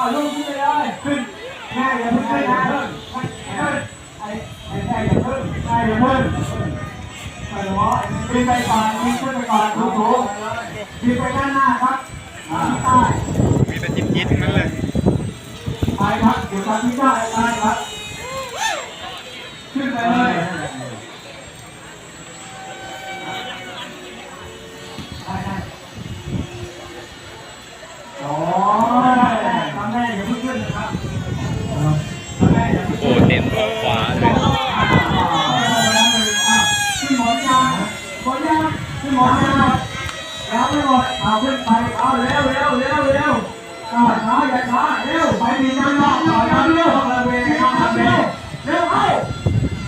เอาลูกขึ้นไปเลยขึ้นแม่อย่าเพิ่งขึ้นนะขึ้นไอ้ไอ้แม่อย่าเพิ่งแม่อย่าเพิ่งไปหรอขึ้นไปก่อนขึ้นไปก่อนถูกถูกขึ้นไปด้านหน้าครับอ่าใต้มีแต่จิ๊ดจิ๊ดทั้งนั้นเลยไปครับเดี๋ยวตอนที่ได้ ขึ้นไปเอาเร็วเร็วเร็วเร็วอ่าช้าอย่าช้าเร็วไปดีน้ำนอกต่อยน้ำเร็วระเวน้ำเร็วเร็วเอา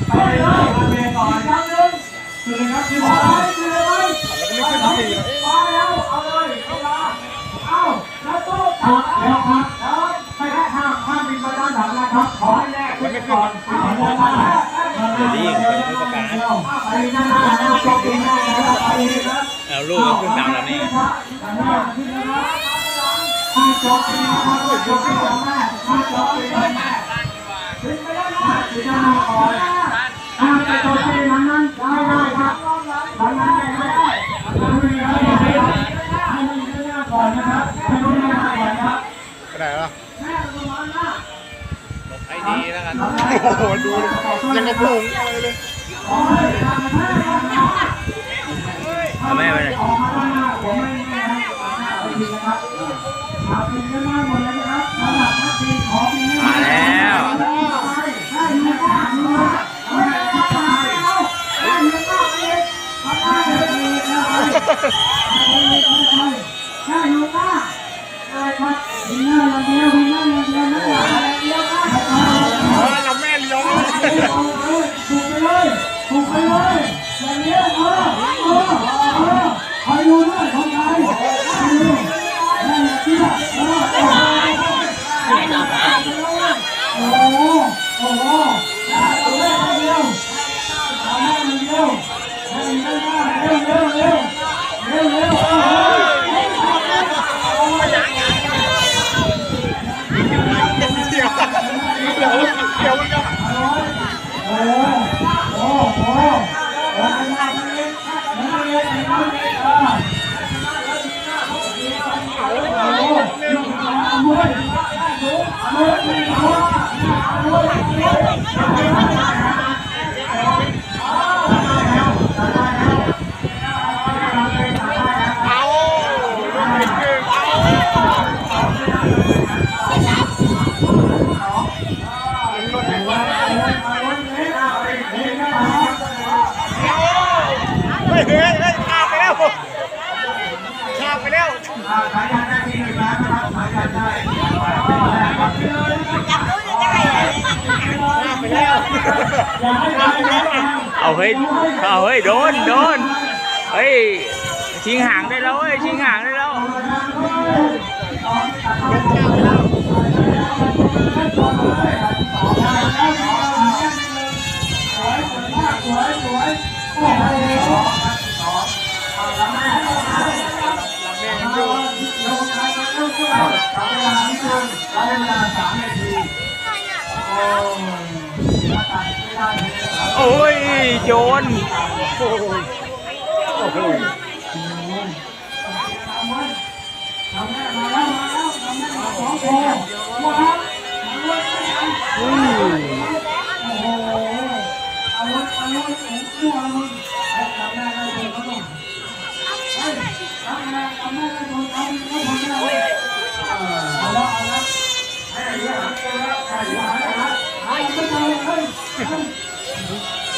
ไปเลยระเวงก่อนน้ำเร็วคือครับคืออะไรคืออะไรมาแล้วเอาเลยเอาละเอาแล้วตู้ตัดแล้วครับแล้วไม่ได้ห้ามห้ามบินไปด้านหลังนะครับขอให้แลกขึ้นก่อนเอให้แยก เลยนะนี่เป็นผู้ประกาศไปหน้าหน้าหน้าจบหน้าแล้วไปนะเอาลูกก็ขึ้นตามแล้วนี่ถึงไปแล้วนะถึงจะมาก่อนถ้าไปจบไปนั้นนั้นได้ได้ครับนั้นนั้นได้ได้ให้มันยืนหน้าก่อนนะครับให้มันยืนหน้าก่อนครับ ไปไหนล่ะ แม่ประมาณหน้า ไอ้ดีแล้วกันโอ้โหดูยังกระพุงอะไรเลยขอให้ทำให้ทำให้เอาแม่ไปไหนออกมา โอ้โหโอ้โหเอาแม่คนเดียวเอาแม่คนเดียวเร็วเร็วเร็ว Yeah. เอาเฮ้ยเอาเฮ้ยโดนโดนเฮ้ยชิงห่างได้แล้วเฮ้ยชิงห่างได้แล้วสวยสวยมากสวยสวยโอ้โหแล้วแม่แล้วแม่เราใช้มาเร็วขึ้นทำเวลานิดนึงใช้เวลาสามนาทีโอ้ ครับโอ้ย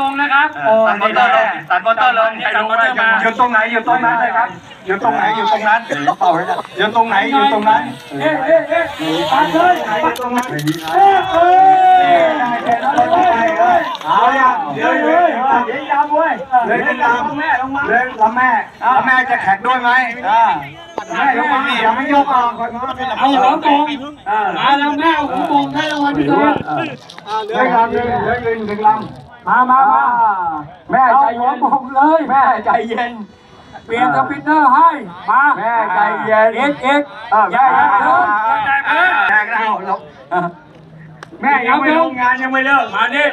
ลงนะครับโอ้มอเตอร์ลงตัดมอเตอร์ลงตัดมอเตอร์มาอยู่ตรงไหนอยู่ตรงนั้นเลยครับอยู่ตรงไหนอยู่ตรงนั้นเป่าเลยอยู่ตรงไหนอยู่ตรงนั้นเอ๊ะเอ๊ะเอ๊ะตัดเลยไหนอยู่ตรงนั้นเอ๊ะเอ้ย เอาละเดี๋ยวเดี๋ยวเดี๋ยวยำ เว้ยเดี๋ยวยำแม่ลงมาเลยแล้วแม่แล้วแม่จะแข่งด้วยไหมแม่ลงมาอย่าไม่ยกออกก่อนนะเป็นเอาหัวโป่งมาแล้วแม่เอาหัวโป่งให้รางวัลพี่ก่อนเลยลำเลยเลยยืนหนึ่งลำมามามาแม่ใจเอาหัวเย็นโป่งเลยแม่ใจเย็นเปลี่ยนสปินเนอร์ให้ มาแม่ใจเย็นเอ็กเอ็กแยกแล้วแยกแล้วแม่ยังไม่ลงงานยังไม่เลิกมาดิ